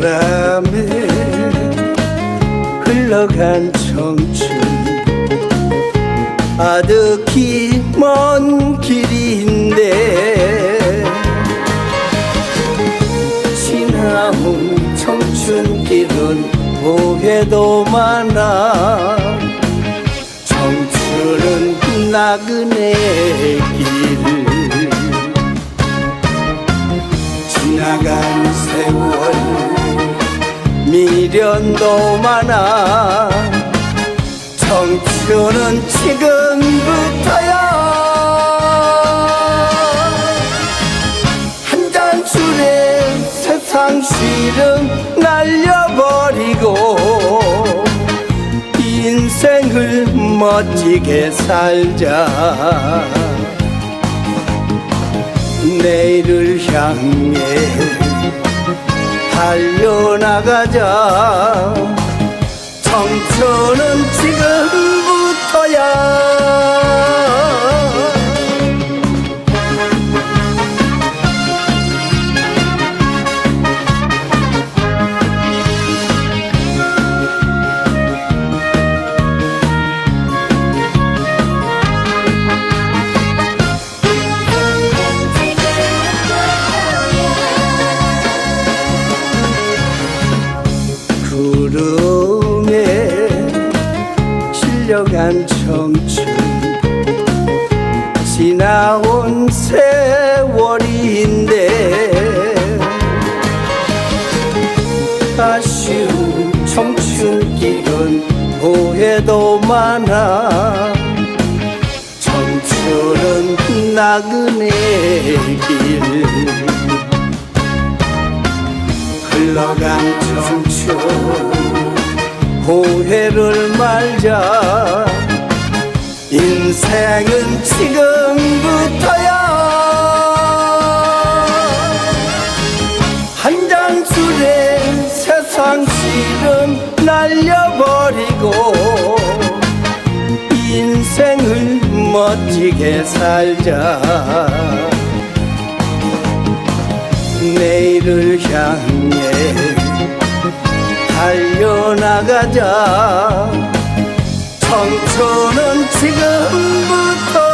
바람에 흘러간 청춘. 아득히 먼 길인데 지나온 청춘길은 오해도 많아. 청춘은 나그네의 길 지나간 세월. 미련도 많아. 청춘은 지금부터야. 한 잔 술에 세상 시름 날려버리고 인생을 멋지게 살자. 내일을 향해 나가자. 청춘은 지금 청춘 지나온 세월인데 아쉬운 청춘길은 후회도 많아. 청춘은 나그네 길. 흘러간 청춘 후회를 말자 인생은 지금부터야 한잔 술에 세상 시름 날려버리고 인생을 멋지게 살자. 내일을 향해 달려나가자 청춘은 지금부터